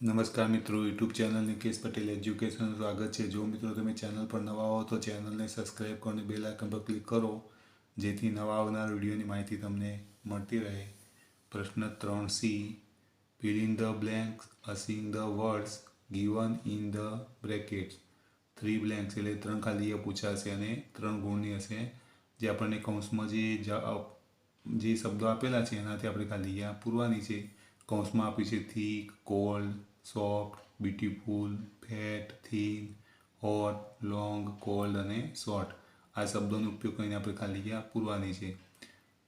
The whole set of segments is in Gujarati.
નમસ્કાર મિત્રો, યુટ્યુબ ચેનલ નિકેશ પટેલ એજ્યુકેશનનું સ્વાગત છે. જો મિત્રો તમે ચેનલ પર નવા હો તો ચેનલને સબસ્ક્રાઈબ કરો અને બેલ આઇકન પર ક્લિક કરો, જેથી નવા આવનાર વિડીયોની માહિતી તમને મળતી રહે. પ્રશ્ન ત્રણ C, fill in the blanks using the words given in the brackets three blanks એટલે ત્રણ ખાલી એ પૂછાશે અને ત્રણ ગુણની હશે. જે આપણને કૌંસમાં જે જે શબ્દો આપેલા છે, એનાથી આપણે ખાલી પૂરવાની છે. કૌંસમાં આપી છે thick cold soft beautiful fat thin hot long cold અને શોર્ટ. આ શબ્દોનો ઉપયોગ કરીને આપણે ખાલી જગ્યા પૂરવાની છે.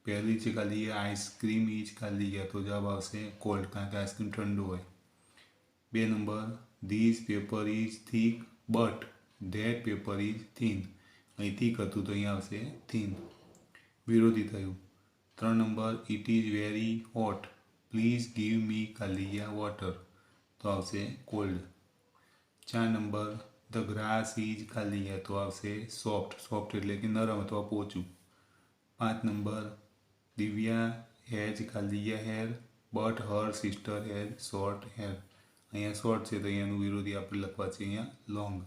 પહેલી છે ખાલી આઈસ્ક્રીમ ઇજ ખાલી જગ્યા તો જવાબ આવશે કોલ્ડ, કારણ કે આઈસ્ક્રીમ ઠંડુ હોય. બે number, this paper is thick, but that paper is thin. અહીં થીક હતું તો અહીંયા આવશે થીન. વિરોધી થયું. ત્રણ number it is very hot. Please give me Kalia water તો આવશે કોલ્ડ ચાર નંબર ધ ગ્રાસ ઇઝ કાલિયા તો આવશે સોફ્ટ સોફ્ટ એટલે કે નરમ અથવા પોચું પાંચ number Divya has Kalia hair but her sister has short hair અહીંયા શોર્ટ છે તો અહીંયાનું વિરોધી આપણે લખવા છે અહીંયા લોંગ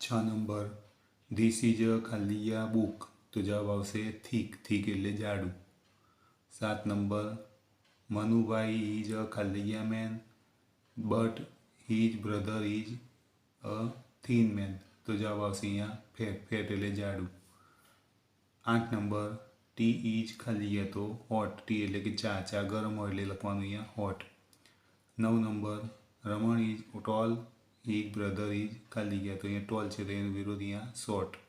છ નંબર ધીસ ઇઝ અ ખાલિયા બુક તો જવાબ આવશે થીક થીક એટલે જાડું સાત number Manubhai is a ખાલિયા man but his brother is a thin man તો જવાબ આવશે અહીંયા ફેટ ફેટ એટલે જાડું આઠ નંબર ટી ઇઝ ખાલી તો હોટ ટી એટલે કે ચા ચા ગરમ હોય એટલે લખવાનું અહીંયા હોટ નવ number Raman is tall is brother is ખાલી ગયા તો અહીંયા ટોલ છે તો એનો વિરોધ અહીંયા શોર્ટ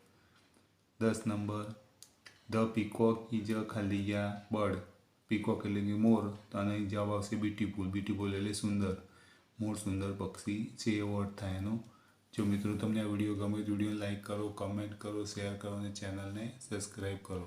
દસ number. The peacock is a ખાલી ગયા બર્ડ. પીકોક એટલે કે મોર. તો આનો જવાબ આવશે બ્યુટીફુલ બ્યુટીફુલ એટલે સુંદર. મોર સુંદર પક્ષી છે એવો અર્થ થાય એનો. જો મિત્રો તમને આ વીડિયો ગમે તો વીડિયો લાઇક કરો કમેન્ટ કરો શેર કરો અને ચેનલને સબસ્ક્રાઈબ કરો.